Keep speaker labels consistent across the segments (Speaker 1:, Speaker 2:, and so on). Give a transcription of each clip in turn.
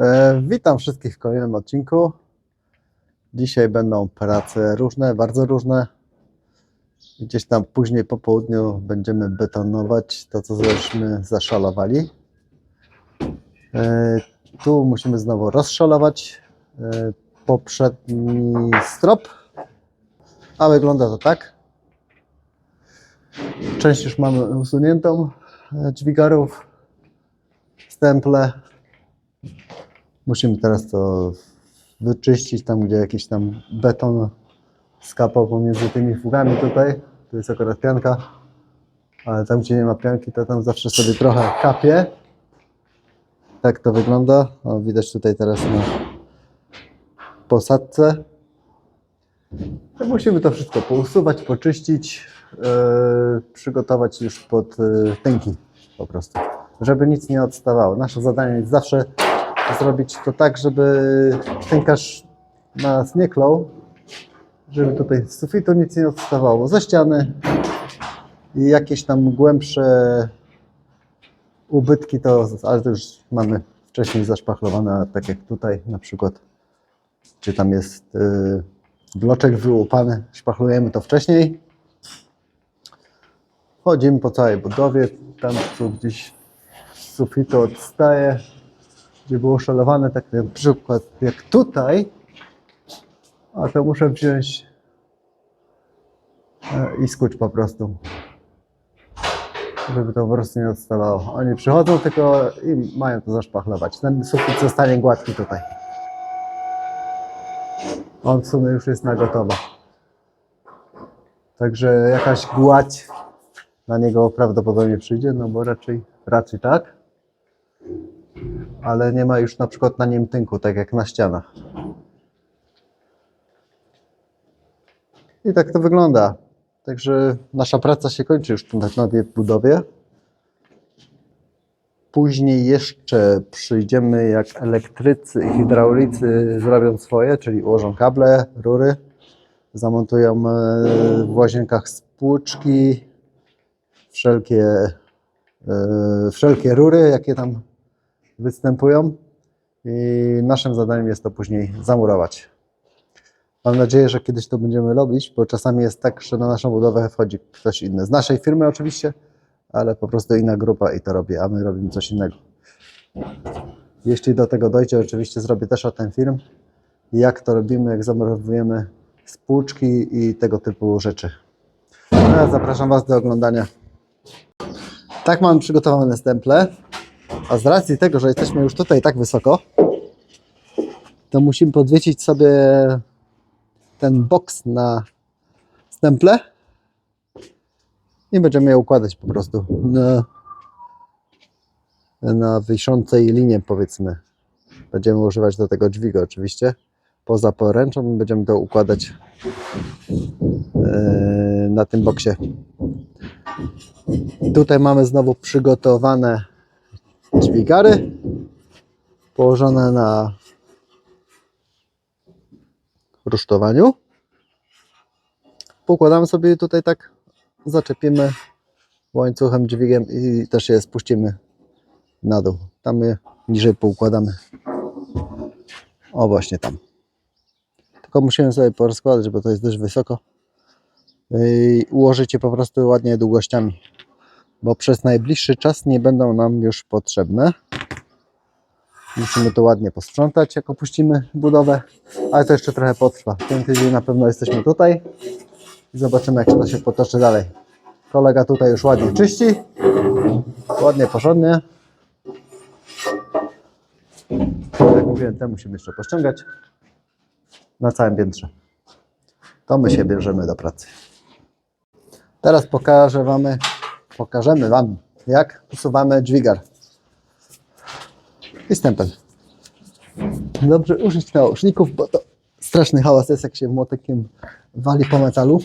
Speaker 1: E, witam wszystkich w kolejnym odcinku. Dzisiaj będą prace różne, bardzo różne. Gdzieś tam później po południu będziemy betonować to, co żeśmy zaszalowali. E, tu musimy znowu rozszalować e, poprzedni strop, a wygląda to tak. Część już mamy usuniętą dźwigarów, stemple. Musimy teraz to wyczyścić tam, gdzie jakiś tam beton skapał pomiędzy tymi fugami tutaj. Tu jest akurat pianka, ale tam, gdzie nie ma pianki, to tam zawsze sobie trochę kapie. Tak to wygląda. O, widać tutaj teraz na posadce. To musimy to wszystko pousuwać, poczyścić, yy, przygotować już pod yy, tęki po prostu, żeby nic nie odstawało. Nasze zadanie jest zawsze zrobić to tak, żeby tękarz nas nie klął, żeby tutaj z sufitu nic nie odstawało, ze ściany i jakieś tam głębsze ubytki, to, ale to już mamy wcześniej zaszpachlowane, tak jak tutaj na przykład, czy tam jest yy, bloczek wyłupany, szpachlujemy to wcześniej. Chodzimy po całej budowie, tam co gdzieś z sufitu odstaje, gdzie było szalowane, tak na przykład jak tutaj, a to muszę wziąć e, i skuć po prostu, żeby to po prostu nie odstawało. Oni przychodzą tylko i mają to zaszpachlować. Ten sufit zostanie gładki tutaj. On w sumie już jest na gotowo. Także jakaś gładź na niego prawdopodobnie przyjdzie, no bo raczej, raczej tak. Ale nie ma już na przykład na nim tynku, tak jak na ścianach. I tak to wygląda. Także nasza praca się kończy już na nowej budowie. Później jeszcze przyjdziemy, jak elektrycy i hydraulicy zrobią swoje, czyli ułożą kable, rury, zamontują e, w łazienkach spłuczki, wszelkie, e, wszelkie rury, jakie tam występują. I naszym zadaniem jest to później zamurować. Mam nadzieję, że kiedyś to będziemy robić, bo czasami jest tak, że na naszą budowę wchodzi ktoś inny. Z naszej firmy oczywiście, ale po prostu inna grupa i to robi, a my robimy coś innego. Jeśli do tego dojdzie, oczywiście zrobię też o ten film, jak to robimy, jak zamurowujemy spłuczki i tego typu rzeczy. No, ja zapraszam Was do oglądania. Tak mamy przygotowane stemple, a z racji tego, że jesteśmy już tutaj tak wysoko, to musimy podwiecić sobie ten boks na stemple i będziemy je układać po prostu na, na wiszącej linie powiedzmy. Będziemy używać do tego dźwiga oczywiście. Poza poręczą będziemy to układać e, na tym boksie. Tutaj mamy znowu przygotowane dźwigary położone na rusztowaniu. Pokładamy sobie tutaj tak, zaczepimy łańcuchem, dźwigiem i też je spuścimy na dół. Tam je niżej poukładamy. O, właśnie tam. Tylko musimy sobie porozkładać, bo to jest dość wysoko. I ułożyć je po prostu ładnie długościami, bo przez najbliższy czas nie będą nam już potrzebne. Musimy to ładnie posprzątać, jak opuścimy budowę, ale to jeszcze trochę potrwa. Ten tydzień na pewno jesteśmy tutaj i zobaczymy, jak to się potoczy dalej. Kolega tutaj już ładnie czyści, ładnie, porządnie. Jak mówiłem, te musimy jeszcze pościągać na całym piętrze. To my się bierzemy do pracy. Teraz pokażę wam, pokażemy Wam, jak usuwamy dźwigar i stempel. Dobrze użyć naoczników, bo to straszny hałas jest, jak się młotekiem wali po metalu.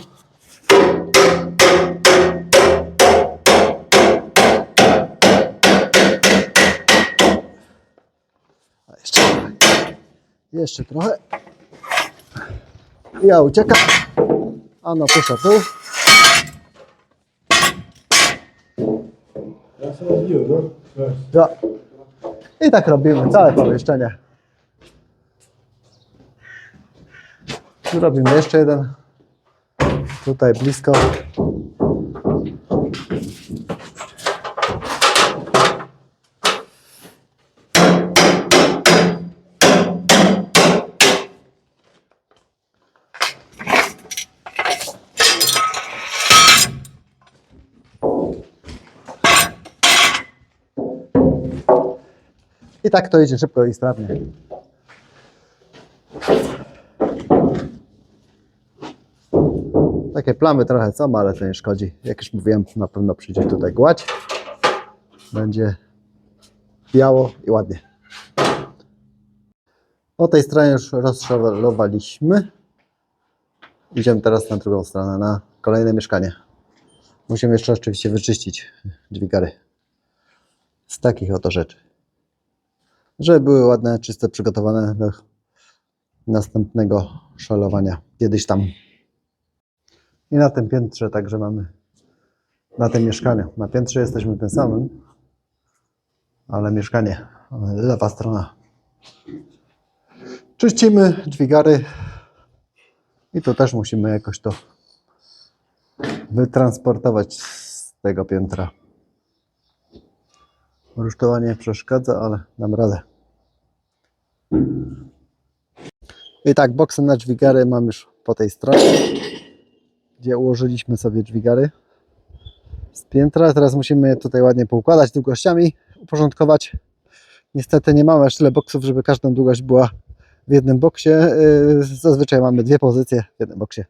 Speaker 1: Jeszcze. Jeszcze trochę. Ja uciekam. A no pusza tu.
Speaker 2: zasadziłem, no.
Speaker 1: No. I tak robimy całe pomieszczenie. Robimy jeszcze jeden. Tutaj blisko. I tak to idzie szybko i sprawnie. Takie plamy trochę są, ale to nie szkodzi. Jak już mówiłem, na pewno przyjdzie tutaj gładź. Będzie biało i ładnie. Po tej stronie już rozszalowaliśmy. Idziemy teraz na drugą stronę, na kolejne mieszkanie. Musimy jeszcze oczywiście wyczyścić dźwigary z takich oto rzeczy. Żeby były ładne, czyste, przygotowane do następnego szalowania. Kiedyś tam. I na tym piętrze także mamy, na tym mieszkaniu. Na piętrze jesteśmy tym samym, ale mieszkanie, lewa strona. Czyścimy dźwigary i tu też musimy jakoś to wytransportować z tego piętra. Rusztowanie przeszkadza, ale dam radę. I tak, boksy na dźwigary mam już po tej stronie, gdzie ułożyliśmy sobie dźwigary z piętra. Teraz musimy je tutaj ładnie poukładać długościami, uporządkować. Niestety nie mamy aż tyle boksów, żeby każda długość była w jednym boksie. Yy, Zazwyczaj mamy dwie pozycje w jednym boksie.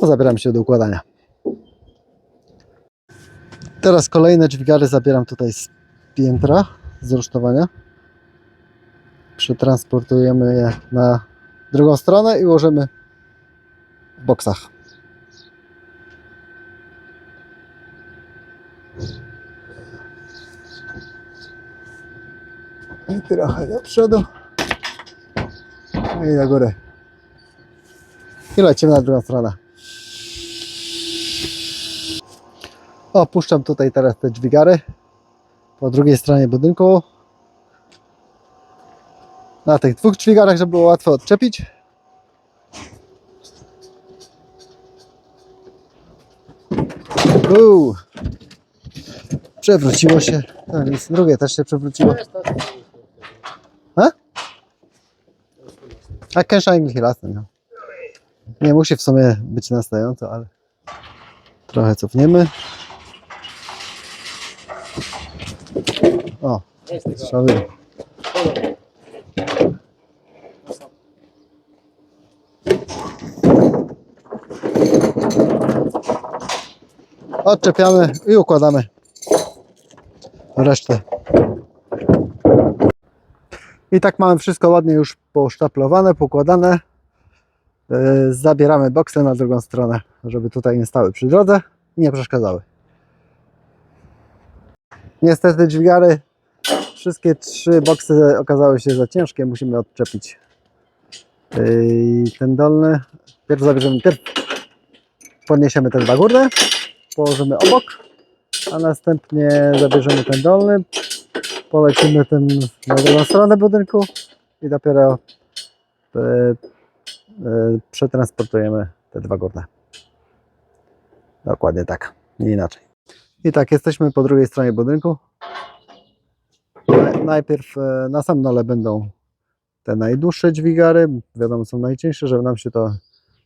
Speaker 1: To zabieram się do układania. Teraz kolejne dźwigary zabieram tutaj z piętra, z rusztowania. Przetransportujemy je na drugą stronę i ułożymy w boksach. I trochę do przodu. I do góry. I lecimy na drugą stronę. Opuszczam tutaj teraz te dźwigary po drugiej stronie budynku. Na tych dwóch dźwigarach, żeby było łatwo odczepić. Uuu. Przewróciło się. No nic, drugie też się przewróciło. A? A kęsza jasne, no. Nie musi w sumie być na stojąco, ale trochę cofniemy. O, strzały. Odczepiamy i układamy resztę. I tak mamy wszystko ładnie już posztaplowane, pokładane. Yy, Zabieramy boksy na drugą stronę, żeby tutaj nie stały przy drodze i nie przeszkadzały. Niestety dźwigary, wszystkie trzy boksy okazały się za ciężkie, musimy odczepić yy, ten dolny. Pierw zabierzemy, pierw podniesiemy te dwa górne, położymy obok, a następnie zabierzemy ten dolny, polecimy tym na drugą stronę budynku i dopiero e, e, przetransportujemy te dwa górne. Dokładnie tak, nie inaczej. I tak, jesteśmy po drugiej stronie budynku. Naj- Najpierw e, na sam dole będą te najdłuższe dźwigary, wiadomo są najcieńsze, żeby nam się to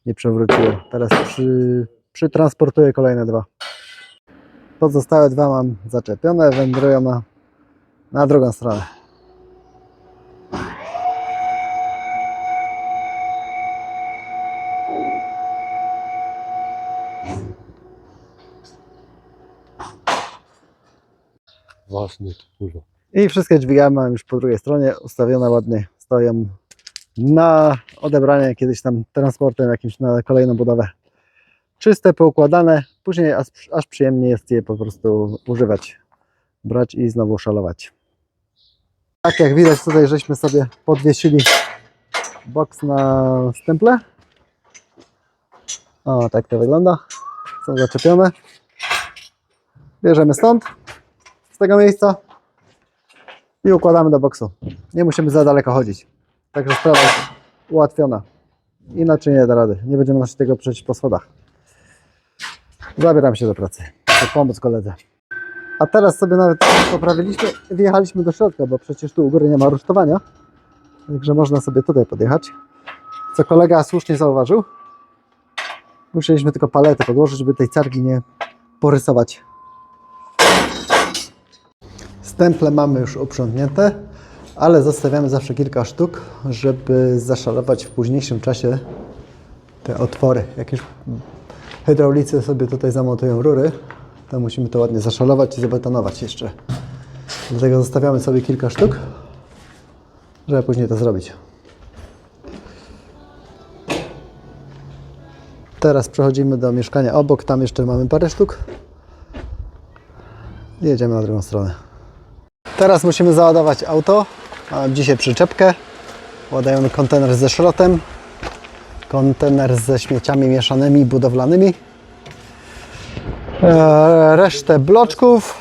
Speaker 1: nie przewróciło. Teraz przy, przytransportuję kolejne dwa. Pozostałe dwa mam zaczepione, wędrują na, na drugą stronę.
Speaker 2: Własny, kurwa.
Speaker 1: I wszystkie dźwigary mam już po drugiej stronie ustawione ładnie, stoją na odebranie kiedyś tam transportem jakimś na kolejną budowę. Czyste, poukładane, później aż, aż przyjemnie jest je po prostu używać, brać i znowu szalować. Tak jak widać tutaj, żeśmy sobie podwiesili boks na stemple. O, tak to wygląda. Są zaczepione. Bierzemy stąd, z tego miejsca i układamy do boksu. Nie musimy za daleko chodzić. Także sprawa jest ułatwiona. Inaczej nie da rady. Nie będziemy nosić tego przejść po schodach. Zabieram się do pracy. Chcę pomóc koledze. A teraz sobie nawet poprawiliśmy, wjechaliśmy do środka, bo przecież tu u góry nie ma rusztowania. Także można sobie tutaj podjechać. Co kolega słusznie zauważył. Musieliśmy tylko paletę podłożyć, żeby tej cargi nie porysować. Stemple mamy już uprzątnięte, ale zostawiamy zawsze kilka sztuk, żeby zaszalować w późniejszym czasie te otwory. Jak już hydraulicy sobie tutaj zamontują rury, to musimy to ładnie zaszalować i zabetonować jeszcze. Dlatego zostawiamy sobie kilka sztuk, żeby później to zrobić. Teraz przechodzimy do mieszkania obok, tam jeszcze mamy parę sztuk. Jedziemy na drugą stronę. Teraz musimy załadować auto. Mamy dzisiaj przyczepkę. Ładujemy kontener ze szrotem, kontener ze śmieciami mieszanymi budowlanymi. Eee, resztę bloczków.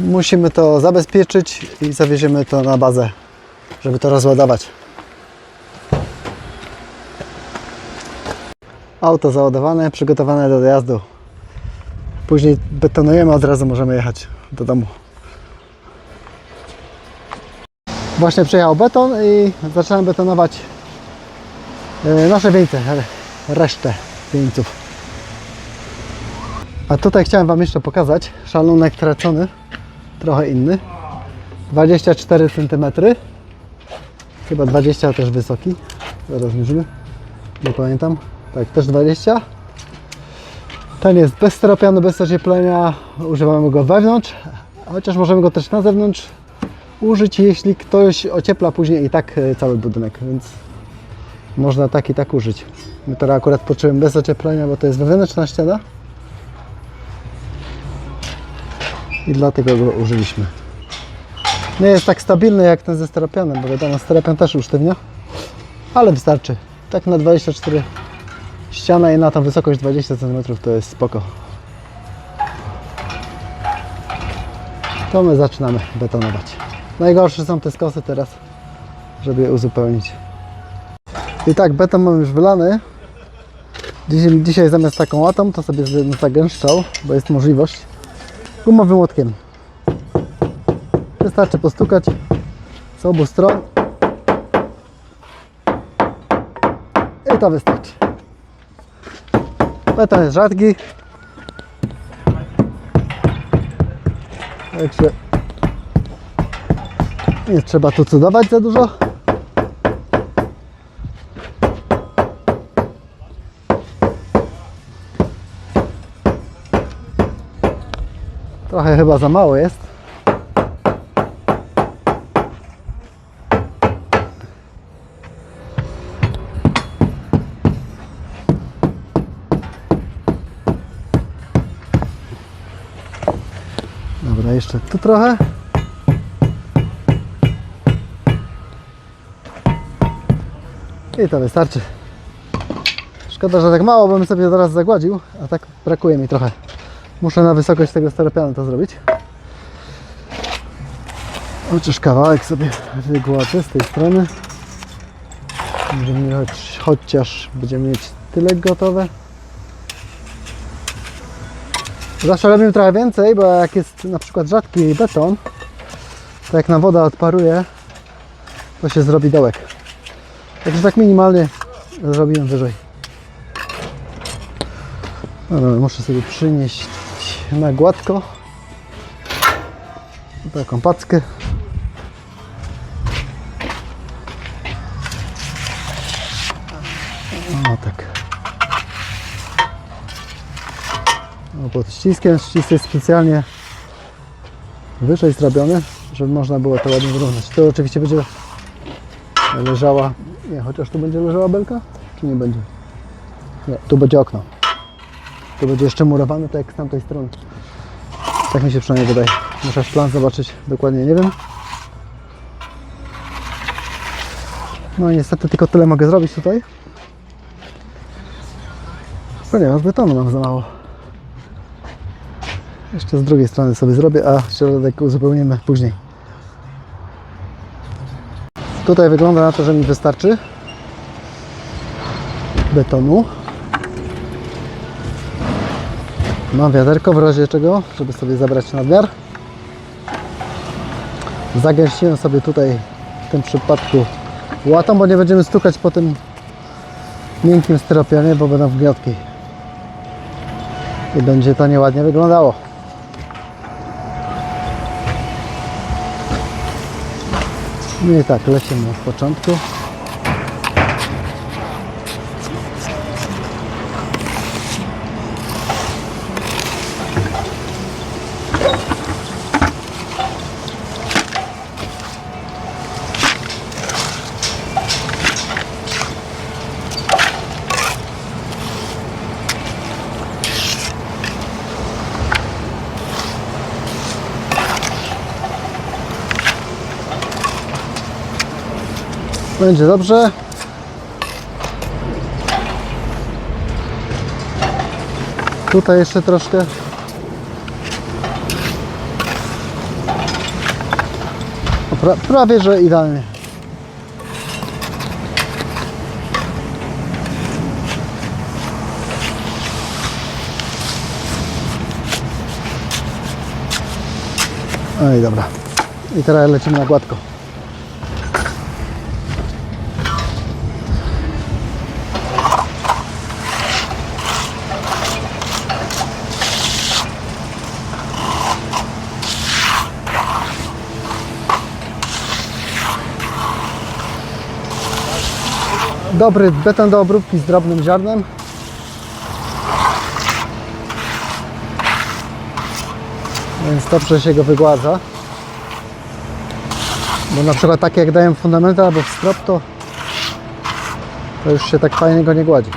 Speaker 1: Musimy to zabezpieczyć i zawieziemy to na bazę, żeby to rozładować. Auto załadowane, przygotowane do dojazdu. Później betonujemy, od razu możemy jechać do domu. Właśnie beton i zacząłem betonować e, nasze wieńce, resztę wieńców. A tutaj chciałem Wam jeszcze pokazać szalonek tracony, trochę inny. 24 cm. Chyba 20 też wysoki. Zaraz mierzymy. Nie pamiętam. Tak, też 20. Ten jest bez steropianu, bez ocieplenia. Używamy go wewnątrz, chociaż możemy go też na zewnątrz użyć, jeśli ktoś ociepla później i tak e, cały budynek, więc można tak i tak użyć. My teraz akurat poczułem bez ocieplenia, bo to jest wewnętrzna ściana. i dlatego go użyliśmy. Nie jest tak stabilny jak ten ze steropianem, bo wiadomo, steropian też usztywnia, ale wystarczy. Tak na 24 ściana i na tą wysokość 20 cm to jest spoko. To my zaczynamy betonować. Najgorsze są te skosy teraz, żeby je uzupełnić. I tak, beton mam już wylany. Dzisiaj, dzisiaj zamiast taką łatą, to sobie zagęszczał, bo jest możliwość gumowym łotkiem. Wystarczy postukać z obu stron i to wystarczy. Beton jest rzadki. Także nie trzeba tu cudować za dużo. Trochę chyba za mało jest. Dobra, jeszcze tu trochę. I to wystarczy. Szkoda, że tak mało, bym sobie zaraz zagładził, a tak brakuje mi trochę. Muszę na wysokość tego steropianu to zrobić. Chociaż kawałek sobie wygładzę z tej strony. Będziemy mieć, chociaż będziemy mieć tyle gotowe. Zawsze robimy trochę więcej, bo jak jest na przykład rzadki beton, to jak na woda odparuje, to się zrobi dołek. Także tak minimalnie zrobiłem wyżej. Dobra, muszę sobie przynieść na gładko taką packę. O tak. Pod ściskiem. Ścisk jest specjalnie wyżej zrobiony, żeby można było to ładnie wyrównać. Tu oczywiście będzie leżała, nie, chociaż tu będzie leżała belka, czy nie będzie? Nie, tu będzie okno. Tu będzie jeszcze murowane, tak jak z tamtej strony. Tak mi się przynajmniej wydaje. Muszę plan zobaczyć dokładnie, nie wiem. No niestety tylko tyle mogę zrobić tutaj. Ponieważ betonu mam za mało. Jeszcze z drugiej strony sobie zrobię, a środek uzupełnimy później. Tutaj wygląda na to, że mi wystarczy betonu. Mam wiaderko w razie czego, żeby sobie zabrać nadmiar. Zagęściłem sobie tutaj w tym przypadku łatą, bo nie będziemy stukać po tym miękkim styropianie, bo będą wgniotki. I będzie to nieładnie wyglądało. No i tak, lecimy od początku. Będzie dobrze. Tutaj jeszcze troszkę. O, Pra, prawie, że idealnie. No i dobra. I teraz lecimy na gładko. Dobry beton do obróbki z drobnym ziarnem. Więc dobrze się go wygładza. Bo na przykład takie jak daję fundamenty albo w strop, to, to już się tak fajnie go nie gładzi.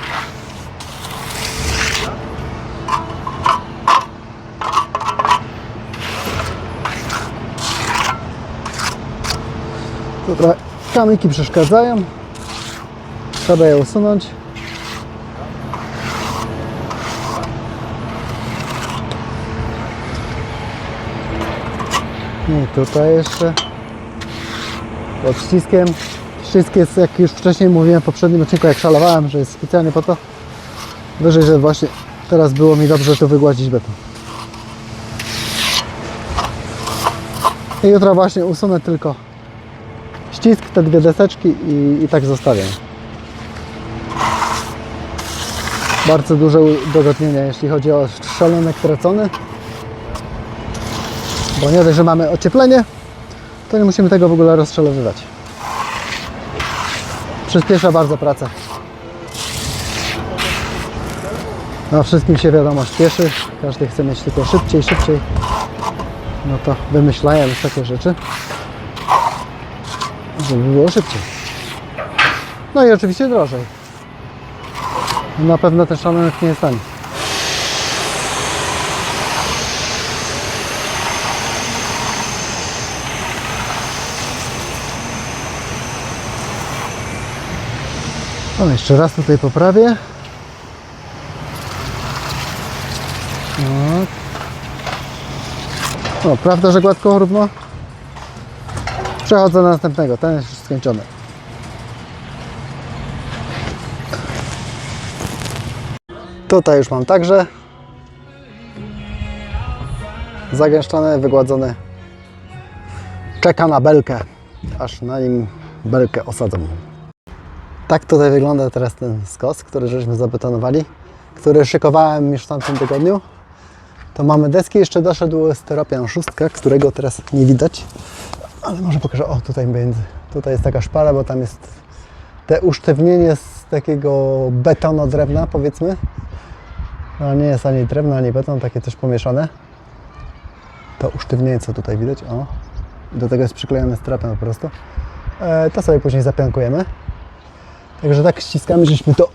Speaker 1: Tu trochę kamyki przeszkadzają. Trzeba je usunąć. I tutaj jeszcze pod ściskiem. Ścisk jest, jak już wcześniej mówiłem w poprzednim odcinku, jak szalowałem, że jest specjalnie po to, wyżej, że właśnie teraz było mi dobrze tu wygładzić beton. I jutro właśnie usunę tylko ścisk, te dwie deseczki i, i tak zostawiam. Bardzo duże udogodnienie, jeśli chodzi o szalonek tracony. Bo nie dość, że mamy ocieplenie, to nie musimy tego w ogóle rozszalowywać. Przyspiesza bardzo pracę. No wszystkim się wiadomo śpieszy, każdy chce mieć tylko szybciej, szybciej. No to wymyślają takie rzeczy, żeby było szybciej. No i oczywiście drożej. Na pewno ten szalonek nie jest tani. O, jeszcze raz tutaj poprawię. Tak. O, prawda, że gładko równo? Przechodzę do następnego. Ten jest już skończony. Tutaj już mam także zagęszczone, wygładzone. Czeka na belkę, aż na nim belkę osadzą. Tak tutaj wygląda teraz ten skos, który żeśmy zabetonowali, który szykowałem już w tamtym tygodniu. To mamy deski, jeszcze doszedł styropian szóstka, którego teraz nie widać, ale może pokażę, o tutaj między, tutaj jest taka szpara, bo tam jest te usztywnienie z takiego betonu drewna powiedzmy. No nie jest ani drewno, ani beton, takie coś pomieszane. To usztywnienie, co tutaj widać, o. Do tego jest przyklejony strapen po prostu. E, to sobie później zapiankujemy. Także tak ściskamy, żeśmy to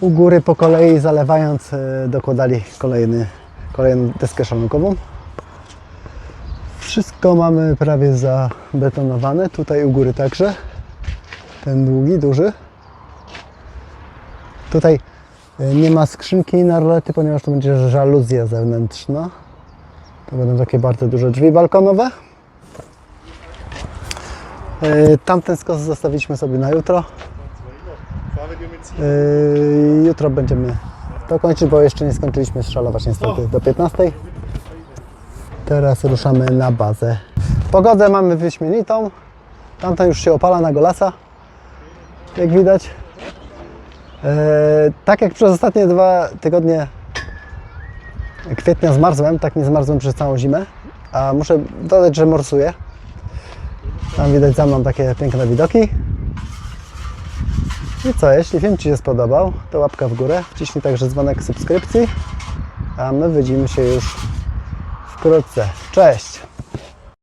Speaker 1: u góry po kolei zalewając e, dokładali kolejny, kolejną deskę szalonkową. Wszystko mamy prawie zabetonowane. Tutaj u góry także. Ten długi, duży. Tutaj nie ma skrzynki na rolety, ponieważ to będzie żaluzja zewnętrzna. To będą takie bardzo duże drzwi balkonowe. E, Tamten skos zostawiliśmy sobie na jutro. E, Jutro będziemy to kończyć, bo jeszcze nie skończyliśmy szalować niestety do 15. Teraz ruszamy na bazę. Pogodę mamy wyśmienitą. Tamta już się opala na golasa, jak widać. E, tak jak przez ostatnie dwa tygodnie kwietnia zmarzłem, tak nie zmarzłem przez całą zimę. A muszę dodać, że morsuję. Tam widać za mną takie piękne widoki. I co, jeśli film Ci się spodobał, to łapka w górę, wciśnij także dzwonek subskrypcji, a my widzimy się już wkrótce. Cześć!